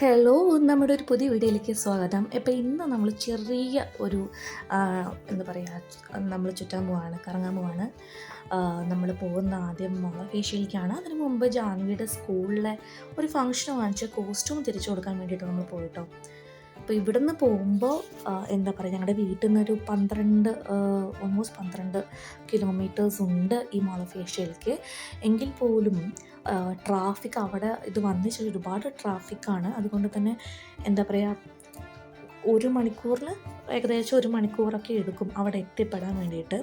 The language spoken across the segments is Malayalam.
ഹലോ നമ്മുടെ ഒരു പുതിയ വീഡിയോയിലേക്ക് സ്വാഗതം. ഇപ്പോൾ ഇന്ന് നമ്മൾ ചെറിയ ഒരു എന്താ പറയുക നമ്മൾ ചുറ്റാൻ പോവാണ് കറങ്ങാൻ പോവാണ്. നമ്മൾ പോകുന്ന ആദ്യം മോള ഫേഷ്യലിക്കാണ് അതിന് മുമ്പ് ജാൻവിയുടെ സ്കൂളിലെ ഒരു ഫംഗ്ഷൻ വാങ്ങിച്ച കോസ്റ്റ്യൂം തിരിച്ചു കൊടുക്കാൻ വേണ്ടിയിട്ട് നമ്മൾ പോയിട്ടോ. അപ്പോൾ ഇവിടുന്ന് പോകുമ്പോൾ എന്താ പറയുക ഞങ്ങളുടെ വീട്ടിൽ നിന്നൊരു പന്ത്രണ്ട് ഓൾമോസ്റ്റ് പന്ത്രണ്ട് കിലോമീറ്റേഴ്സ് ഉണ്ട് ഈ മാൾ ഓഫ് ഏഷ്യയിലേക്ക് എങ്കിൽ പോലും ട്രാഫിക് അവിടെ ഇത് വന്നു വെച്ചാൽ ഒരുപാട് ട്രാഫിക്കാണ് അതുകൊണ്ട് തന്നെ എന്താ പറയുക ഒരു മണിക്കൂറിൽ ഏകദേശം ഒരു മണിക്കൂറൊക്കെ എടുക്കും അവിടെ എത്തിപ്പെടാൻ വേണ്ടിയിട്ട്.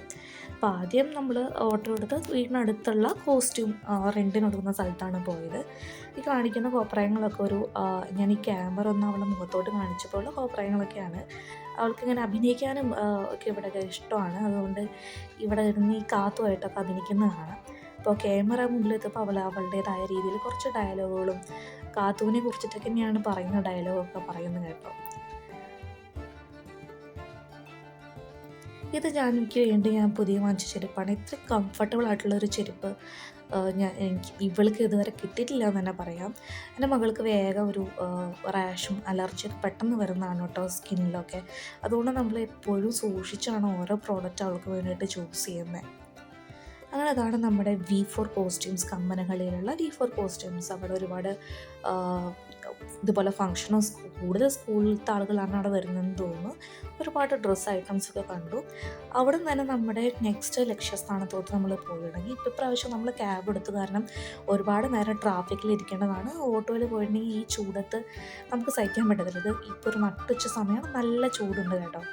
അപ്പോൾ ആദ്യം നമ്മൾ ഓട്ടോ എടുത്ത് വീടിനടുത്തുള്ള കോസ്റ്റ്യൂം റെന്റിന് കൊടുക്കുന്ന സ്ഥലത്താണ് പോയത്. ഈ കാണിക്കുന്ന കോപ്രായങ്ങളൊക്കെ ഒരു ഞാൻ ഈ ക്യാമറ ഒന്ന് അവളെ മുഖത്തോട്ട് കാണിച്ചപ്പോൾ കോപ്രായങ്ങളൊക്കെയാണ് അവൾക്ക് ഇങ്ങനെ അഭിനയിക്കാനും ഒക്കെ ഇവിടെ ഇഷ്ടമാണ്. അതുകൊണ്ട് ഇവിടെ ഇരുന്ന് ഈ കാത്തുമായിട്ടൊക്കെ അഭിനയിക്കുന്നതാണ്. അപ്പോൾ ക്യാമറ മുന്നിലെത്തിയപ്പോൾ അവൾ അവളുടേതായ രീതിയിൽ കുറച്ച് ഡയലോഗുകളും കാത്തുവിനെ കുറിച്ചിട്ടൊക്കെ തന്നെയാണ് പറയുന്ന ഡയലോഗൊക്കെ പറയുന്നത് കേട്ടോ. ഇത് ഞാൻ എനിക്ക് വേണ്ടി ഞാൻ പുതിയ വാങ്ങിച്ച ചെരുപ്പാണ്. ഇത്ര കംഫർട്ടബിൾ ആയിട്ടുള്ള ഒരു ചെരുപ്പ് ഞാൻ എനിക്ക് ഇവൾക്ക് ഇതുവരെ കിട്ടിയിട്ടില്ല എന്ന് തന്നെ പറയാം. എന്റെ മകൾക്ക് വേഗം ഒരു റാഷും അലർജിയൊക്കെ പെട്ടെന്ന് വരുന്നതാണ് കേട്ടോ സ്കിന്നിലൊക്കെ. അതുകൊണ്ട് നമ്മൾ എപ്പോഴും സൂക്ഷിച്ചാണ് ഓരോ പ്രോഡക്റ്റ് അവൾക്ക് വേണ്ടിയിട്ട് ചൂസ് ചെയ്യുന്നത് അങ്ങനെ അതാണ് നമ്മുടെ വി ഫോർ കോസ്റ്റ്യൂംസ് കമ്പനകളിലുള്ള വി ഫോർ കോസ്റ്റ്യൂംസ് അവിടെ ഒരുപാട് ഇതുപോലെ ഫങ്ഷനോ കൂടുതൽ സ്കൂളിലത്തെ ആളുകളാണ് അവിടെ വരുന്നതെന്ന് തോന്നുന്നു. ഒരുപാട് ഡ്രസ്സ് ഐറ്റംസ് ഒക്കെ കണ്ടു. അവിടെ നിന്ന് തന്നെ നമ്മുടെ നെക്സ്റ്റ് ലക്ഷ്യസ്ഥാനത്തോട്ട് നമ്മൾ പോയിട്ടുണ്ടെങ്കിൽ ഇപ്പോൾ പ്രാവശ്യം നമ്മൾ ക്യാബ് എടുത്തു കാരണം ഒരുപാട് നേരം ട്രാഫിക്കിൽ ഇരിക്കേണ്ടതാണ്. ഓട്ടോയിൽ പോയിട്ടുണ്ടെങ്കിൽ ഈ ചൂടത്ത് നമുക്ക് സഹിക്കാൻ പറ്റത്തില്ല. ഇത് ഇപ്പോൾ ഒരു നട്ടുച്ച സമയം നല്ല ചൂടുണ്ട് കേട്ടോ.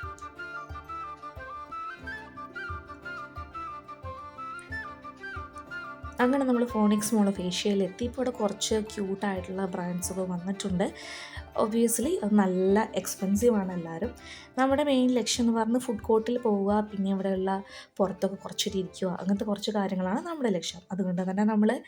അങ്ങനെ നമ്മൾ ഫോണിക്സ് മോൾ ഏഷ്യയിൽ എത്തി ഇപ്പോൾ ഇവിടെ കുറച്ച് ക്യൂട്ടായിട്ടുള്ള ബ്രാൻഡ്സൊക്കെ വന്നിട്ടുണ്ട്. ഒബ്വിയസ്ലി അത് നല്ല എക്സ്പെൻസീവ് ആണ് എല്ലാവരും നമ്മുടെ മെയിൻ ലക്ഷ്യം എന്ന് പറഞ്ഞ് ഫുഡ് കോർട്ടിൽ പോവുക പിന്നെ ഇവിടെയുള്ള പുറത്തൊക്കെ കുറച്ചിട്ട് ഇരിക്കുക അങ്ങനത്തെ കുറച്ച് കാര്യങ്ങളാണ് നമ്മുടെ ലക്ഷ്യം. അതുകൊണ്ട് തന്നെ നമ്മൾ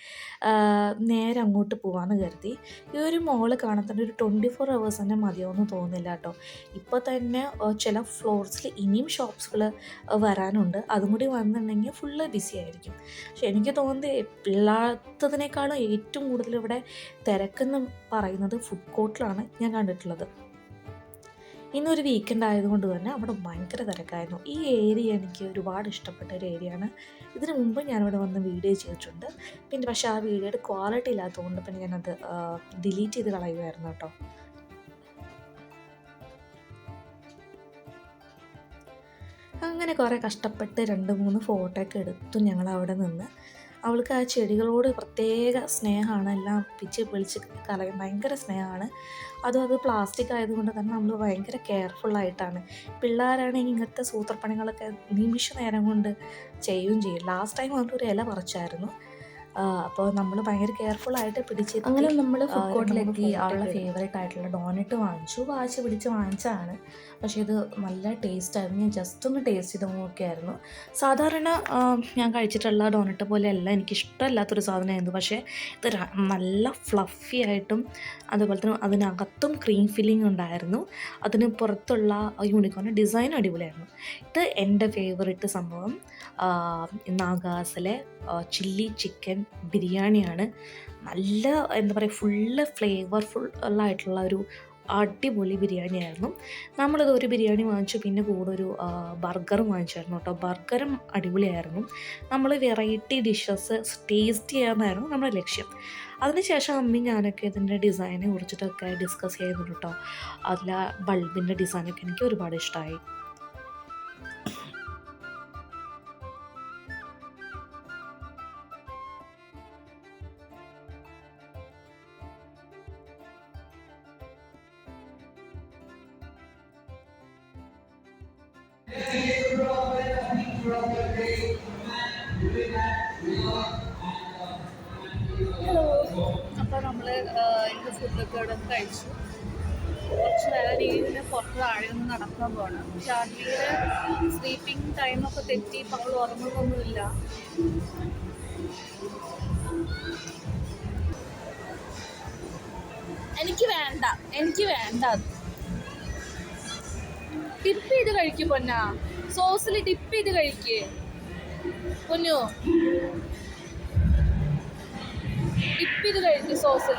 നേരെ അങ്ങോട്ട് പോകാമെന്ന് കരുതി. ഈ ഒരു മോൾ കാണാൻ തന്നെ ഒരു ട്വന്റി ഫോർ അവേഴ്സ് തന്നെ മതിയാവുമെന്ന് തോന്നുന്നില്ല കേട്ടോ. ഇപ്പോൾ തന്നെ ചില ഫ്ലോർസിൽ ഇനിയും ഷോപ്സുകൾ വരാനുണ്ട്. അതും കൂടി വന്നിട്ടുണ്ടെങ്കിൽ ഫുള്ള് ബിസി ആയിരിക്കും. പക്ഷെ എനിക്ക് തോന്നുന്നത് ഇല്ലാത്തതിനേക്കാളും ഏറ്റവും കൂടുതൽ ഇവിടെ തിരക്കെന്ന് പറയുന്നത് ഫുഡ് കോർട്ടിലാണ് ഞാൻ കണ്ടിട്ടുള്ളത്. ഇന്നൊരു വീക്കെൻഡ് ആയതുകൊണ്ട് തന്നെ അവിടെ ഭയങ്കര തിരക്കായിരുന്നു. ഈ ഏരിയ എനിക്ക് ഒരുപാട് ഇഷ്ടപ്പെട്ട ഒരു ഏരിയയാണ് ഇതിനു മുമ്പ് ഞാനിവിടെ വന്ന് വീഡിയോ ചെയ്തിട്ടുണ്ട്. പിന്നെ പക്ഷേ ആ വീഡിയോയുടെ ക്വാളിറ്റി ഇല്ലാത്തതുകൊണ്ട് പിന്നെ ഞാനത് ഡിലീറ്റ് ചെയ്ത് കളയുമായിരുന്നു കേട്ടോ. അങ്ങനെ കുറേ കഷ്ടപ്പെട്ട് രണ്ട് മൂന്ന് ഫോട്ടോ ഒക്കെ എടുത്തു ഞങ്ങൾ അവിടെ നിന്ന്. അവൾക്ക് ആ ചെടികളോട് പ്രത്യേക സ്നേഹമാണ്. എല്ലാം പിച്ച് പിളിച്ച് കളയും ഭയങ്കര സ്നേഹമാണ്. അതും അത് പ്ലാസ്റ്റിക് ആയതുകൊണ്ട് തന്നെ നമ്മൾ ഭയങ്കര കെയർഫുള്ളായിട്ടാണ് പിള്ളേരാണെങ്കിൽ ഇങ്ങനത്തെ സൂത്രപ്പണികളൊക്കെ നിമിഷ നേരം കൊണ്ട് ചെയ്യുകയും ചെയ്യും. ലാസ്റ്റ് ടൈം വന്നിട്ട് ഒരു ഇല പറിച്ചായിരുന്നു. അപ്പോൾ നമ്മൾ ഭയങ്കര കെയർഫുൾ ആയിട്ട് പിടിച്ച് അങ്ങനെ നമ്മൾ ഫുഡ് കോർട്ടിലെത്തി അവളുടെ ഫേവറേറ്റ് ആയിട്ടുള്ള ഡോണറ്റ് വാങ്ങിച്ചു. വാശി പിടിച്ച് വാങ്ങിച്ചതാണ്. പക്ഷേ ഇത് നല്ല ടേസ്റ്റ് ആയിരുന്നു. ഞാൻ ജസ്റ്റ് ഒന്ന് ടേസ്റ്റ് ചെയ്ത് നോക്കിയായിരുന്നു. സാധാരണ ഞാൻ കഴിച്ചിട്ടുള്ള ഡോണറ്റ് പോലെയല്ല. എനിക്കിഷ്ടമല്ലാത്തൊരു സാധനമായിരുന്നു. പക്ഷേ ഇത് നല്ല ഫ്ലഫി ആയിട്ടും അതുപോലെ തന്നെ അതിനകത്തും ക്രീം ഫില്ലിംഗ് ഉണ്ടായിരുന്നു. അതിന് പുറത്തുള്ള യൂണിക്കോണിന്റെ ഡിസൈൻ അടിപൊളിയായിരുന്നു. ഇത് എന്റെ ഫേവറേറ്റ് സംഭവം. നാഗാസിലെ ചില്ലി ചിക്കൻ ബിരിയാണിയാണ്. നല്ല എന്താ പറയുക ഫുള്ള് ഫ്ലേവർഫുൾ ആയിട്ടുള്ള ഒരു അടിപൊളി ബിരിയാണി ആയിരുന്നു നമ്മളിത് ഒരു ബിരിയാണി വാങ്ങിച്ചു പിന്നെ കൂടെ ഒരു ബർഗറും വാങ്ങിച്ചായിരുന്നു കേട്ടോ. ബർഗറും അടിപൊളിയായിരുന്നു. നമ്മൾ വെറൈറ്റി ഡിഷസ് ടേസ്റ്റ് ചെയ്യാമെന്നായിരുന്നു നമ്മുടെ ലക്ഷ്യം. അതിനുശേഷം അമ്മയും ഞാനൊക്കെ ഇതിന്റെ ഡിസൈനെ കുറിച്ചിട്ടൊക്കെ ഡിസ്കസ് ചെയ്യുന്നുണ്ട് കേട്ടോ. അതിൽ ബൾബിന്റെ ഡിസൈനൊക്കെ എനിക്ക് ഒരുപാട് ഇഷ്ടമായി ഹലോ അപ്പോൾ നമ്മൾ ഇന്ന് ഫുഡൊക്കെ ഇവിടെ നിന്ന് കഴിച്ചു. കുറച്ച് നേരം രീതിയിൽ പുറത്ത് താഴെ നിന്ന് നടക്കാൻ പോകണം ജാൻവിയുടെ സ്ലീപ്പിംഗ് ടൈമൊക്കെ തെറ്റി ഇപ്പോൾ അവൾ ഉറങ്ങുന്നൊന്നുമില്ല. എനിക്ക് വേണ്ട എനിക്ക് വേണ്ട ടിപ്പ് ഇത് കഴിക്കും പൊന്നാ. സോസിൽ ഡിപ്പ് ചെയ്ത് കഴിക്കേ. കുഞ്ഞു ഡിപ്പ് ചെയ്ത് കഴിക്കും സോസിൽ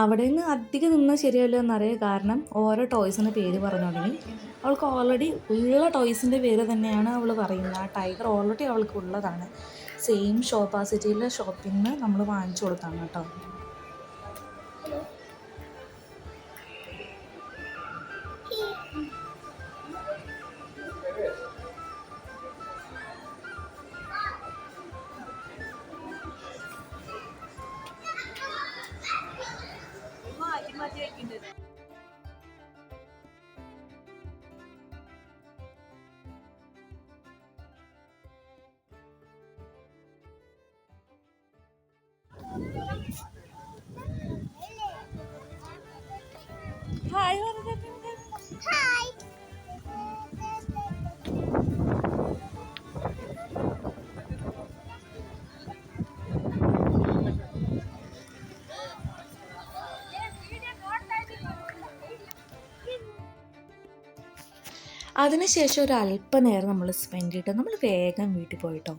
അവിടെ നിന്ന് അധികം നിന്നാൽ ശരിയല്ലോ എന്നറിയാം കാരണം ഓരോ ടോയ്സിന്റെ പേര് പറഞ്ഞു തുടങ്ങി. അവൾക്ക് ഓൾറെഡി ഉള്ള ടോയ്സിന്റെ പേര് തന്നെയാണ് അവൾ പറയുന്നത്. ആ ടൈഗർ ഓൾറെഡി അവൾക്ക് ഉള്ളതാണ്. സെയിം ഷോപ്പാസിറ്റിയിലെ ഷോപ്പിൽ നിന്ന് നമ്മൾ വാങ്ങിച്ചു കൊടുത്താണ് കേട്ടോ. അതിനുശേഷം ഒരു അല്പനേരം നമ്മൾ സ്പെൻഡ് ചെയ്തിട്ട് നമ്മൾ വേഗം വീട്ടിൽ പോയിട്ടോ.